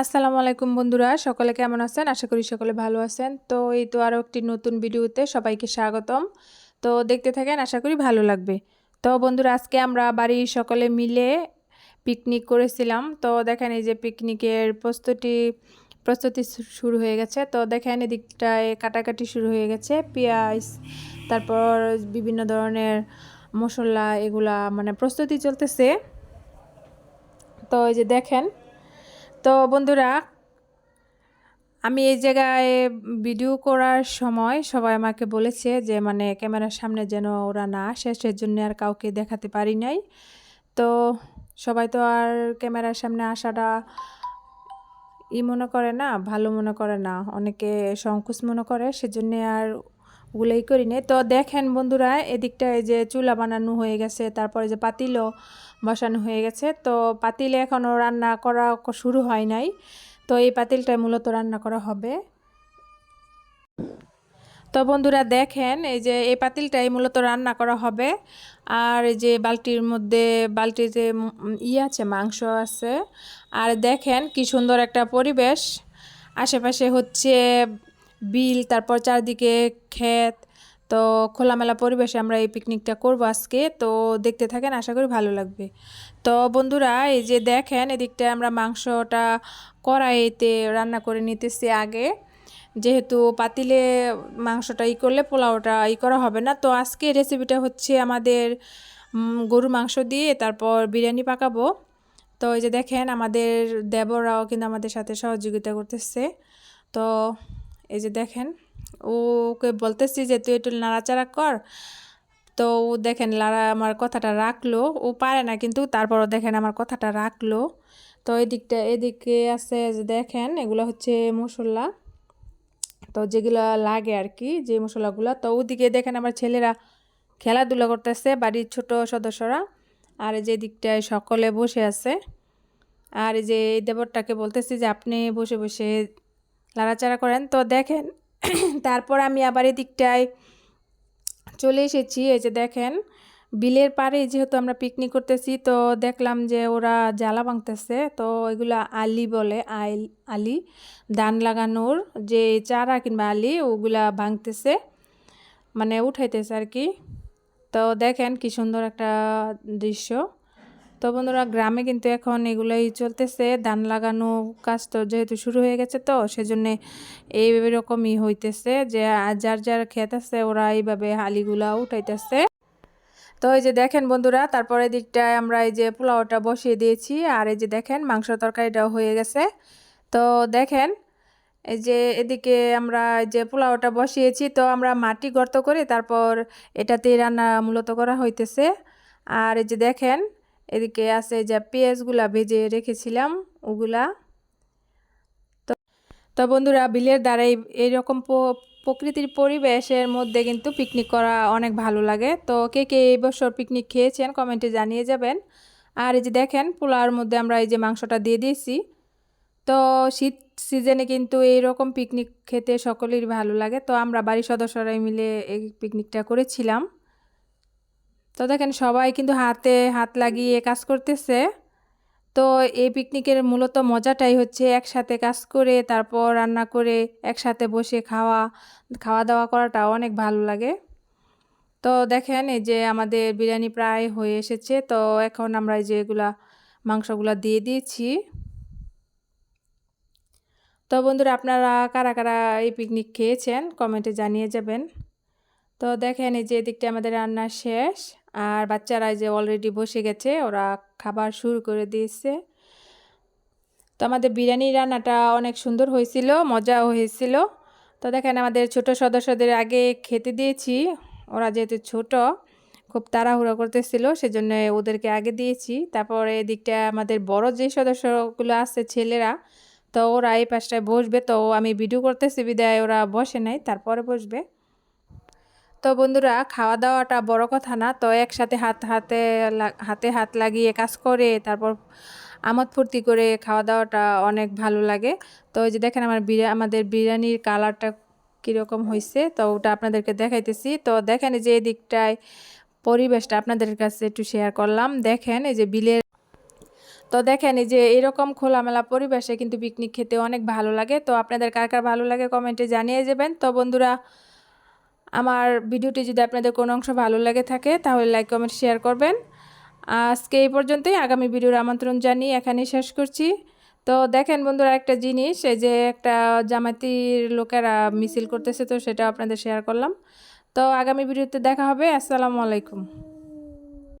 আসসালামু আলাইকুম বন্ধুরা, সকলে কেমন আছেন? আশা করি সকলে ভালো আছেন। তো এই তো আরও একটি নতুন ভিডিওতে সবাইকে স্বাগতম। তো দেখতে থাকেন, আশা করি ভালো লাগবে। তো বন্ধুরা, আজকে আমরা বাড়ির সকলে মিলে পিকনিক করেছিলাম। তো দেখেন এই যে পিকনিকের প্রস্তুতি প্রস্তুতি শুরু হয়ে গেছে। তো দেখেন এদিকটায় কাটাকাটি শুরু হয়ে গেছে। পেঁয়াজ, তারপর বিভিন্ন ধরনের মশলা, এগুলা মানে প্রস্তুতি চলতেছে। তো এই যে দেখেন তো বন্ধুরা, আমি এই জায়গায় ভিডিও করার সময় সবাই আমাকে বলেছে যে মানে ক্যামেরার সামনে যেন ওরা না আসে, সেজন্য আর কাউকে দেখাতে পারি নাই। তো সবাই তো আর ক্যামেরার সামনে আসাটা ই মনে করে না, ভালো মনে করে না, অনেকে সংকোচ মনে করে, সেজন্যে আর ওগুলোই করি নি তো দেখেন বন্ধুরা, এদিকটায় যে চুলা বানানো হয়ে গেছে, তারপরে যে পাতিলও বসানো হয়ে গেছে। তো পাতিলে এখনও রান্না করা শুরু হয় নাই। তো এই পাতিলটায় মূলত রান্না করা হবে। তো বন্ধুরা, দেখেন এই যে এই পাতিলটাই মূলত রান্না করা হবে। আর এই যে বালতির মধ্যে বালতিতে ই আছে, মাংস আছে। আর দেখেন কি সুন্দর একটা পরিবেশ। আশেপাশে হচ্ছে বিল, তারপর চারদিকে ক্ষেত, তো খোলামেলা পরিবেশে আমরা এই পিকনিকটা করব আজকে। তো দেখতে থাকেন, আশা করি ভালো লাগবে। তো বন্ধুরা, এই যে দেখেন এদিকটা আমরা মাংসটা কড়াইতে রান্না করে নিতেছি আগে। যেহেতু পাতিলে মাংসটা ই করলে পোলাওটা ই করা হবে না, তো আজকে রেসিপিটা হচ্ছে আমাদের গরু মাংস দিয়ে তারপর বিরিয়ানি পাকাবো। তো এই যে দেখেন, আমাদের দেবরাও কিন্তু আমাদের সাথে সহযোগিতা করতেছে। তো এই যে দেখেন, ওকে বলতেছি যে, তুই একটু নাড়াচাড়া কর। তো ও দেখেন, লারা আমার কথাটা রাখল। ও পারে না কিন্তু, তারপরও দেখেন আমার কথাটা রাখল। তো এদিকটা, এদিকে আছে যে, দেখেন, এগুলো হচ্ছে মশলা। তো যেগুলো লাগে আর কি যে মশলাগুলো। তো ওদিকে দেখেন আমার ছেলেরা খেলাধুলা করতেছে, বাড়ির ছোট সদস্যরা। আর যে দিকটায় সকলে বসে আছে। আর যে দেবরটাকে বলতেছি যে, আপনি বসে বসে লাড়াচাড়া করেন। তো দেখেন, তারপর আমি আবার এদিকটায় চলে এসেছি। এই যে দেখেন, বিলের পাড়ে যেহেতু আমরা পিকনিক করতেছি, তো দেখলাম যে ওরা জ্বালা ভাঙতেছে। তো এগুলো আলি বলে, আইল, আলি, ধান লাগানোর যে চারা কিংবা আলি, ওগুলা ভাঙতেছে মানে উঠাইতেছে আর কি। তো দেখেন কি সুন্দর একটা দৃশ্য। তো বন্ধুরা গ্রামে কিন্তু এখন এগুলোই চলতেছে। ধান লাগানো কাজ তো যেহেতু শুরু হয়ে গেছে তো, সেজন্য এইরকমই হইতেছে যে যার যার ক্ষেত আছে ওরা এইভাবে হালিগুলা উঠাইতেছে। তো এই যে দেখেন বন্ধুরা, তারপরে দিকটায় আমরা এই যে পোলাওটা বসিয়ে দিয়েছি, আর এই যে দেখেন মাংস তরকারিটাও হয়ে গেছে। তো দেখেন, এই যে এদিকে আমরা যে পোলাওটা বসিয়েছি, তো আমরা মাটি গর্ত করে তারপর এটাতে রান্না মূলত করা হইতেছে। আর এই যে দেখেন এদিকে আছে যে পেঁয়াজগুলা ভেজে রেখেছিলাম, ওগুলা। তো বন্ধুরা, বিলের দ্বারা এইরকম প্রকৃতির পরিবেশের মধ্যে কিন্তু পিকনিক করা অনেক ভালো লাগে। তো কে কে এই বছর পিকনিক খেয়েছেন কমেন্টে জানিয়ে যাবেন। আর এই যে দেখেন পোলাওর মধ্যে আমরা এই যে মাংসটা দিয়ে দিয়েছি। তো শীত সিজনে কিন্তু এইরকম পিকনিক খেতে সকলেরই ভালো লাগে। তো আমরা বাড়ির সদস্যরাই মিলে এই পিকনিকটা করেছিলাম। তো দেখেন সবাই কিন্তু হাতে হাত লাগিয়ে কাজ করতেছে। তো এই পিকনিকের মূলত মজাটাই হচ্ছে একসাথে কাজ করে, তারপর রান্না করে একসাথে বসে খাওয়া খাওয়া দাওয়া করাটা অনেক ভালো লাগে। তো দেখেন এই যে আমাদের বিরিয়ানি প্রায় হয়ে এসেছে, তো এখন আমরা এই যে এগুলা মাংসগুলা দিয়ে দিয়েছি। তো বন্ধুরা আপনারা কারা কারা এই পিকনিক খেয়েছেন কমেন্টে জানিয়ে যাবেন। তো দেখেন এই যে এদিকটা আমাদের রান্না শেষ। আর বাচ্চারা যে অলরেডি বসে গেছে, ওরা খাবার শুরু করে দিয়েছে। তো আমাদের বিরিয়ানি রান্নাটা অনেক সুন্দর হয়েছিল, মজাও হয়েছিল। তো দেখেন আমাদের ছোট সদস্যদের আগে খেতে দিয়েছি, ওরা যেহেতু ছোট, খুব তাড়াহুড়ো করতেছিল, সেজন্য ওদেরকে আগে দিয়েছি। তারপরে এদিকটা আমাদের বড় যে সদস্যগুলো আছে, ছেলেরা, তো ওরা এই পাশটায় বসবে। তো আমি ভিডিও করতেছি, বিদায় ওরা বসে নাই, তারপরে বসবে। তো বন্ধুরা খাওয়া দাওয়াটা বড় কথা না। তো একসাথে হাত, হাতে হাতে হাত লাগিয়ে কাজ করে, তারপর আমোদ ফুর্তি করে খাওয়া দাওয়াটা অনেক ভালো লাগে। তো ওই যে দেখেন আমার বিরিয়া, আমাদের বিরিয়ানির কালারটা কীরকম হয়েছে তো ওটা আপনাদেরকে দেখাইতেছি। তো দেখেন যে দিকটায় পরিবেশটা আপনাদের কাছে একটু শেয়ার করলাম। দেখেন এই যে বিলের, তো দেখেন এই যে এরকম খোলামেলা পরিবেশে কিন্তু পিকনিক খেতে অনেক ভালো লাগে। তো আপনাদের কার কার ভালো লাগে কমেন্টে জানিয়ে যাবেন। তো বন্ধুরা আমার ভিডিওটি যদি আপনাদের কোনো অংশ ভালো লাগে থাকে, তাহলে লাইক কমেন্ট শেয়ার করবেন। আজকে এই পর্যন্তই। আগামী ভিডিওর আমন্ত্রণ জানিয়ে এখানে শেষ করছি। তো দেখেন বন্ধুরা, একটা জিনিস, এই যে একটা জামাতির লোকেরা মিছিল করতেছে, তো সেটা আপনাদের শেয়ার করলাম। তো আগামী ভিডিওতে দেখা হবে। আসসালামু আলাইকুম।